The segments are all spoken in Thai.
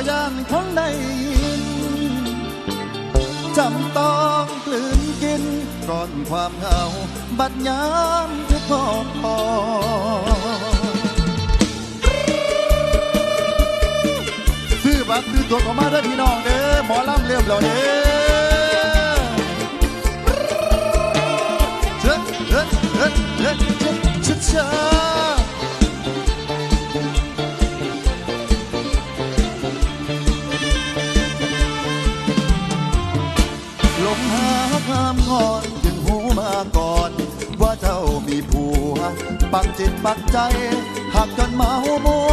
ก็ย่านคงได้ยินจำต้องกลืนกินก่อนความเหงา บัดยามทุกพอพอซื้อบัตรซื้อตัวเข้ามาเด้อพี่น้องเด้อหมอลำเริ่มแล้วเด้อเชิดเชิดเชิดเชิดเชิดเชิดเชิด หาข้ามงอนจึงหูมาก่อน ว่าเจ้ามีผัว ปักจิตปักใจ หักจนเมามัว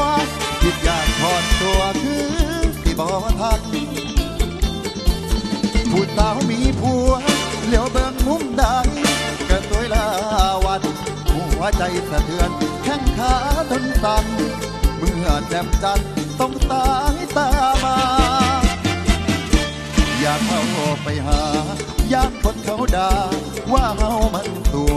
คิดอยากถอนตัวคือที่บ่ทันผู้สาวมีผัวเหลียวเบิ่งมุมใดก็สวยลาวันหัวใจสะเทือน แข้งขาทนสั่นเมื่อแจ่มจันทร์ต้องตายตามา ไปหาญาติคนเขาด่าว่าเฮามันตัว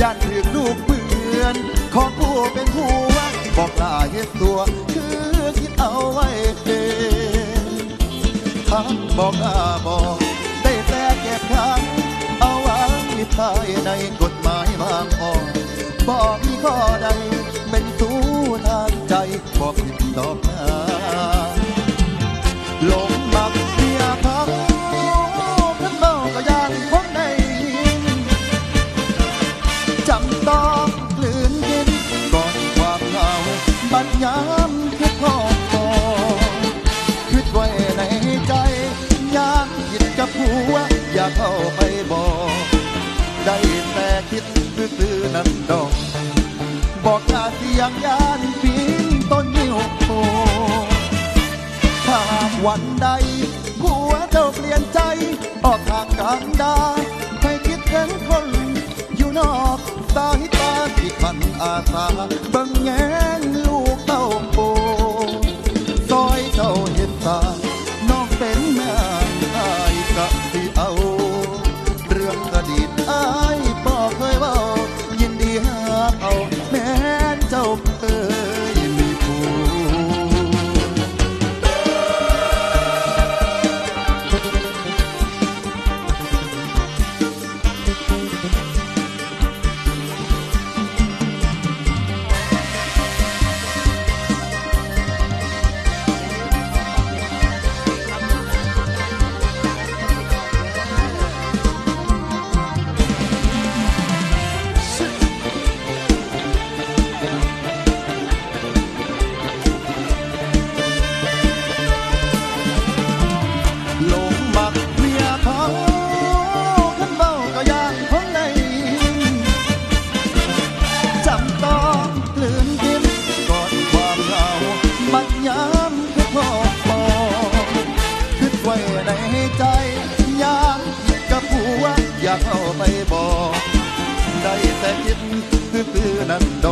ญาติถือลูกเปือนของผู้เป็นผัวบอกลาเฮ็ดตัว คือคิดเอาไว้เองทางบอกลาบอกได้แต่เก็บขังเอาไว้ภายในกฎหมายบางข้อบอกมีข้อใดเป็นสู้ทางใจบอกผิดดอก ยามคือพ่อพอคิดไว้ในใจยามคิดกับผัวอยากเข้าไปบอกได้แต่คิดซื่อๆนั่นดอก บอกลาเสียงยานปีนต้นยิ้วโตถ้าวันใดผัวเจ้าเปลี่ยนใจ ออกทางกลางดาให้คิดถึงคนอยู่นอกสายตาที่ขันอาสาเบิ่งแงามคือพ่อปอคิดไว้ในใจยามกับผัวอยากเข้าไปบอก ได้แต่คิดซื่อๆนั้นดอ